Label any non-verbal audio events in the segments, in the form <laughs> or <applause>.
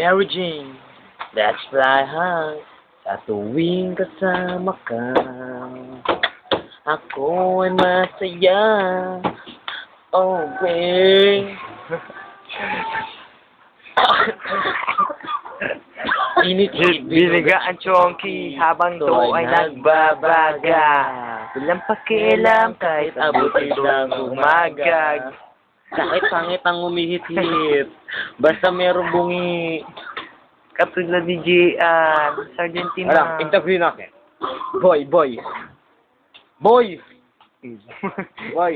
Mary Jane, let's fly high. Sa tuwing kasama ka, ako ay masaya. Oh, babe. Init Biniga ang chonky habang to ay nagbabaga. Walang pakialam kahit abutin ng umaga. Kahit pangit ang umihit-hit. Basta merong bungi. Katulad ni Gian, Sargentina. Alam, interview natin. Boy, boy. Boy! Boy.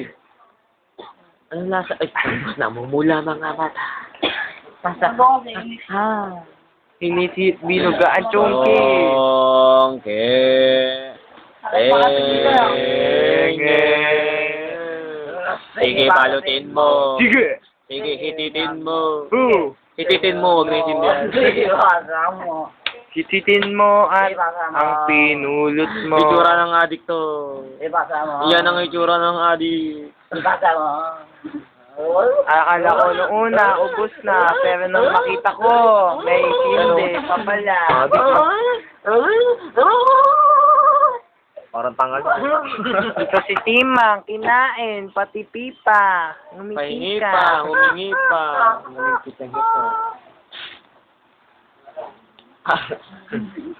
Ano nasa... Ay, tapos namumula mga mata. Pasa. Ah. Hinit-hit binuga ang chonky. Chonky. Tenge. Sige, balutin mo. Sige! Sige, hititin mo. Who? Hititin mo, huwag naiintindihan. Kititin <laughs> mo at ang pinulot mo. Itsura ng adik to. Ibasa mo. Yan ang itsura ng adik. Ibasa mo. Akala ko noong una, ubus na. Pero nung makita ko, may hindi pa pala. Adik na. Parang tangal. <laughs> Ito si Timang, kinain, pati pipa. Pahingi Ngumiti pa, ka. humingi pa. Ang <laughs> hito.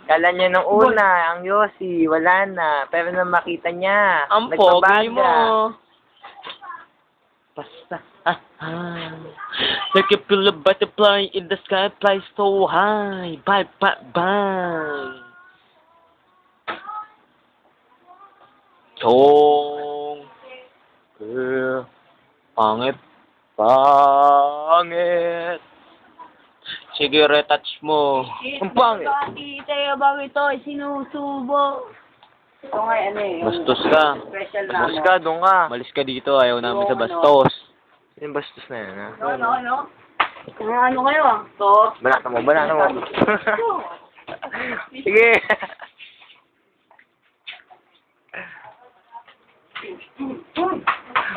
Kala niya nung una, ang Yossi, wala na. Pero nung makita niya, Ang pogi mo. Basta. Ah, ah. Like a pillow butterfly in the sky, fly so high. Bye, bye, bye. Chong. Eh, pangit. Pangit. Sige, retouch mo. Ang pangit. Tayo bang ito ay sinusubo? Ito nga ano eh. Bastos ka. Special na Tapos ka, doon ka. Malis ka dito, ayaw namin sa bastos. Yung bastos na yan, ha? Ano, ano, ano? Ano, ano kayo ah? To? Banata mo, banata mo. <laughs> Sige.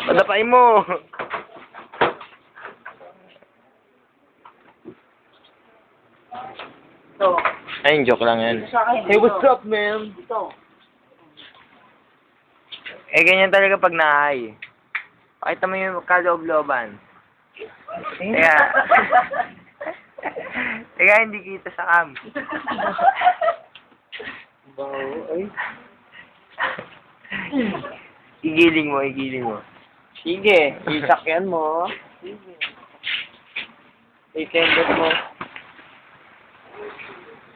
Padapain mo. To. Ayun, joke lang yan. Hey, what's up, man? Ito. Eh, ganyan talaga pag nahay. Pakita mo yung kaloob-looban. Teka. <laughs> Teka, hindi kita sa cam. <laughs> igiling mo, igiling mo. Sige, isakyan mo. Sige. Itended mo.